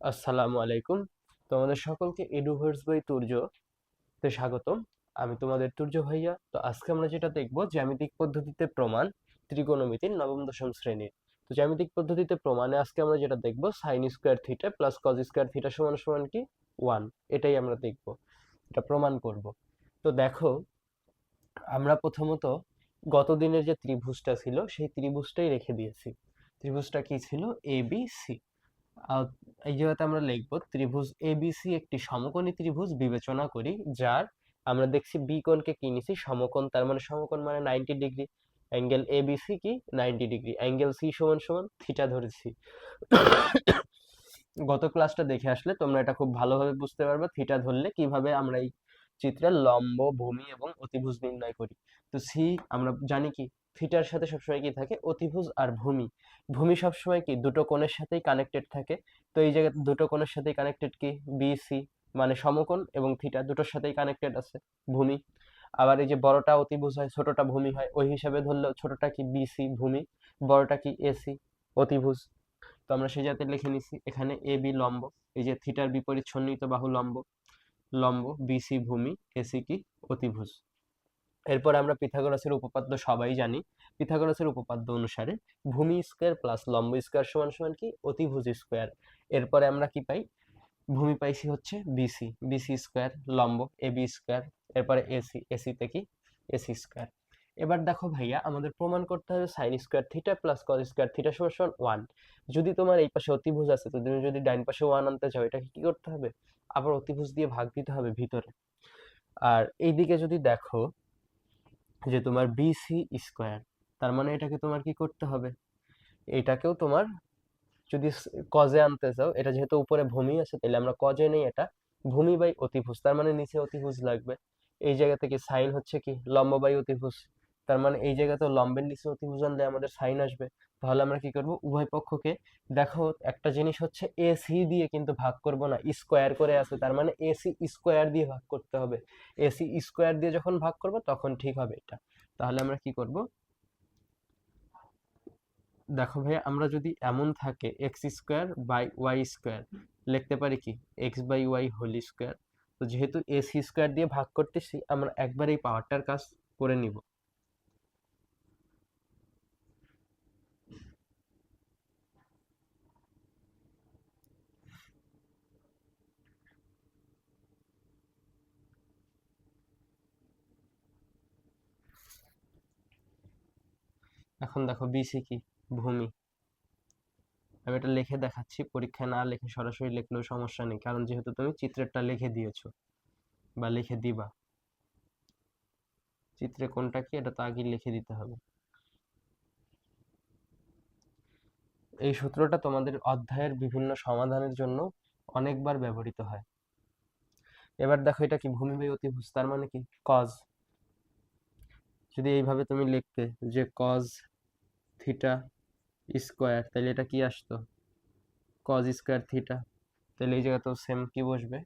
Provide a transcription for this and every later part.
আসসালামু আলাইকুম। তোমাদের সকলকে এডুভার্স বাই তুর্য তে স্বাগতম। আমি তোমাদের তুর্য ভাইয়া। তো আজকে আমরা যেটা দেখব, জ্যামিতিক পদ্ধতিতে প্রমাণ ত্রিকোণমিতির নবম, দশম শ্রেণির। তো জ্যামিতিক পদ্ধতিতে প্রমাণে আজকে আমরা যেটা দেখব sine square theta plus cos square theta সমান সমান কি? ওয়ান এটাই আমরা দেখব। এটা প্রমাণ করব। তো দেখো, আমরা প্রথমত গত দিনের যে ত্রিভুজটা ছিল, সেই ত্রিভুজটাই রেখে দিয়েছি। ত্রিভুজটা কি ছিল? এ বি সি এই জায়গাতে আমরা লিখব ত্রিভুজ এবিসি একটি সমকোণী ত্রিভুজ বিবেচনা করি, যার আমরা দেখছি বি কোণকে কি নিছি? সমকোণ, তার মানে সমকোণ মানে নাইনটি ডিগ্রি অ্যাঙ্গেল এবিসি কি? নাইনটি ডিগ্রি অ্যাঙ্গেল সি সমান সমান থিটা ধরেছি। গত ক্লাসটা দেখে আসলে তোমরা এটা খুব ভালোভাবে বুঝতে পারবে থিটা ধরলে কীভাবে আমরা এই চিত্রের লম্ব, ভূমি এবং অতিভুজ নির্ণয় করি। তো সি আমরা জানি কি? থিটার সাথে সবসময় কি থাকে? অতিভুজ আর ভূমি। ভূমি সবসময় কি? দুটো কোণের সাথেই কানেক্টেড থাকে। তো এই জায়গাতে দুটো কোণের সাথেই কানেক্টেড কি? বি সি মানে সমকোণ এবং থিটা দুটোর সাথেই কানেক্টেড আছে ভূমি। আবার এই যে বড়টা অতিভুজ হয়, ছোটটা ভূমি হয়, ওই হিসাবে ধরলেও ছোটটা কি? বিসি ভূমি। বড়টা কি? এসি অতিভুজ। তো আমরা সেই জায়গাতে লিখে নিছি, এখানে এ বি লম্ব। এই যে থিটার বিপরীত সন্নিহিত বাহু লম্ব। লম্ব বিসি ভূমি এসি কি? অতিভুজ। এরপর আমরা পিথাগোরাসের উপপাদ্য সবাই জানি। পিথাগোরাসের উপপাদ্য অনুসারে ভূমি স্কোয়ার প্লাস লম্ব স্কোয়ার সমান সমান কি? অতিভুজ স্কোয়ার। এরপরে আমরা কি পাই? ভূমি পাইছি হচ্ছে বিসি বিসি স্কোয়ার লম্ব এ বি স্কোয়ার, এরপরে এসি এসিতে কি? AC square. এবার দেখো ভাইয়া, আমাদের প্রমাণ করতে হবে sine square theta plus cos square theta সমান সমান ওয়ান যদি তোমার এই পাশে অতিভুজ আছে, তো তুমি যদি ডাইন পাশে ওয়ান আনতে চাও, এটাকে কি করতে হবে? আবার অতিভুজ দিয়ে ভাগ দিতে হবে ভিতরে। আর এইদিকে যদি দেখো যে তোমার বিসি স্কোয়ার তার মানে এটাকে তোমার কি করতে হবে? এটাকেও তোমার যদি কজে আনতে চাও, এটা যেহেতু উপরে ভূমি আছে তাহলে আমরা কজে নেই এটা, ভূমি বাই অতিভুজ, তার মানে নিচে অতিভুজ লাগবে। এই জায়গা থেকে সাইন হচ্ছে কি? লম্ব বাই অতিভুজ, তার মানে এই জায়গাতে লম্বের নিচে অতিভুজ আনলে আমাদের সাইন আসবে। তাহলে আমরা কি করব? উভয় পক্ষকে দেখো, একটা জিনিস হচ্ছে এসি দিয়ে কিন্তু ভাগ করব না স্কোয়ার করে আছে। তার মানে এসি স্কোয়ার দিয়ে ভাগ করতে হবে। এসি স্কোয়ার দিয়ে যখন ভাগ করব, তখন ঠিক হবে এটা। তাহলে আমরা কি করব? দেখো ভাই আমরা যদি এমন থাকে x square by y square লিখতে পারি কি? X by y whole square তো যেহেতু এসি স্কোয়ার দিয়ে ভাগ করতেছি, আমরা একবার এই পাওয়ারটার কাজ করে নিব। এখন দেখো বিসি কি? ভূমি। আমি এটা লিখে দেখাচ্ছি, পরীক্ষায় না লিখে সরাসরি লিখলেও সমস্যা নেই, কারণ যেহেতু তুমি চিত্রেরটা লিখে দিয়েছ বা লিখে দিবা। চিত্রে কোনটা কি, এটা তো আগে লিখে দিতে হবে। এই সূত্রটা তোমাদের অধ্যায়ের বিভিন্ন সমাধানের জন্য অনেকবার ব্যবহৃত হয়। এবার দেখো এটা কি ভূমি বাই অতিভুজ তার মানে কি? কজ যদি এইভাবে তুমি লিখতে যে কজ থিটা স্কোয়ার তাহলে এটা কি আসতো? কজ স্কোয়ার থিটা তাহলে এই জায়গাতেও সেম কি বসবে?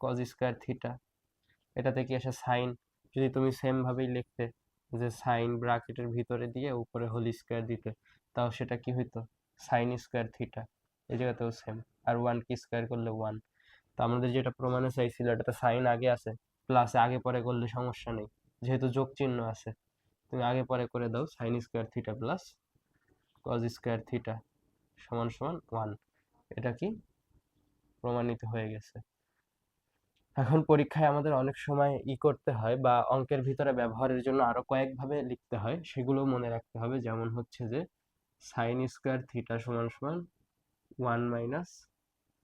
কজ স্কোয়ার থিটা এটাতে কি আসে সাইন যদি তুমি সেমভাবেই লিখতে যে সাইন ব্রাকেটের ভিতরে দিয়ে উপরে হোল স্কোয়ার দিতে, তাও সেটা কি হইতো? সাইন স্কোয়ার থিটা এই জায়গাতেও সেম আর ওয়ান কি স্কোয়ার করলে ওয়ান তো আমাদের যেটা প্রমাণে চাইছিল, এটাতে সাইন আগে আছে প্লাস আগে পরে করলে সমস্যা নেই। যেহেতু যোগ চিহ্ন আছে, তুমি আগে পরে করে দাও sine square theta plus cos square theta সমান সমান ওয়ান এটা কি? প্রমাণিত হয়ে গেছে। এখন পরীক্ষায় আমাদের অনেক সময় ই করতে হয় বা অঙ্কের ভিতরে ব্যবহারের জন্য আরও কয়েকভাবে লিখতে হয়, সেগুলো মনে রাখতে হবে। যেমন হচ্ছে যে সাইন স্কোয়ার থিটা সমান সমান one minus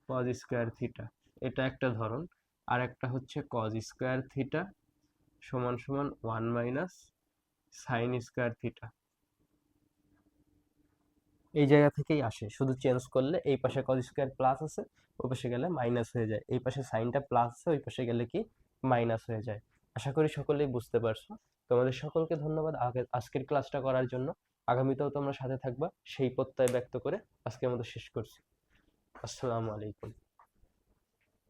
cos square theta এটা একটা ধরন। আর একটা হচ্ছে কজ স্কোয়ার থিটা সমান সমান one minus sine square theta এই জায়গা থেকেই আসে, শুধু চেঞ্জ করলে এই পাশে কজ স্কোয়ার প্লাস আছে, ওই পাশে গেলে মাইনাস হয়ে যায়। এই পাশে সাইনটা প্লাস আছে, ওই পাশে গেলে কি মাইনাস হয়ে যায়। আশা করি সকলেই বুঝতে পারছ। তোমাদের সকলকে ধন্যবাদ আগে, আজকের ক্লাসটা করার জন্য। আগামীতেও তোমরা সাথে থাকবা, সেই প্রত্যয় ব্যক্ত করে আজকের মতো শেষ করছি। আসসালামু আলাইকুম।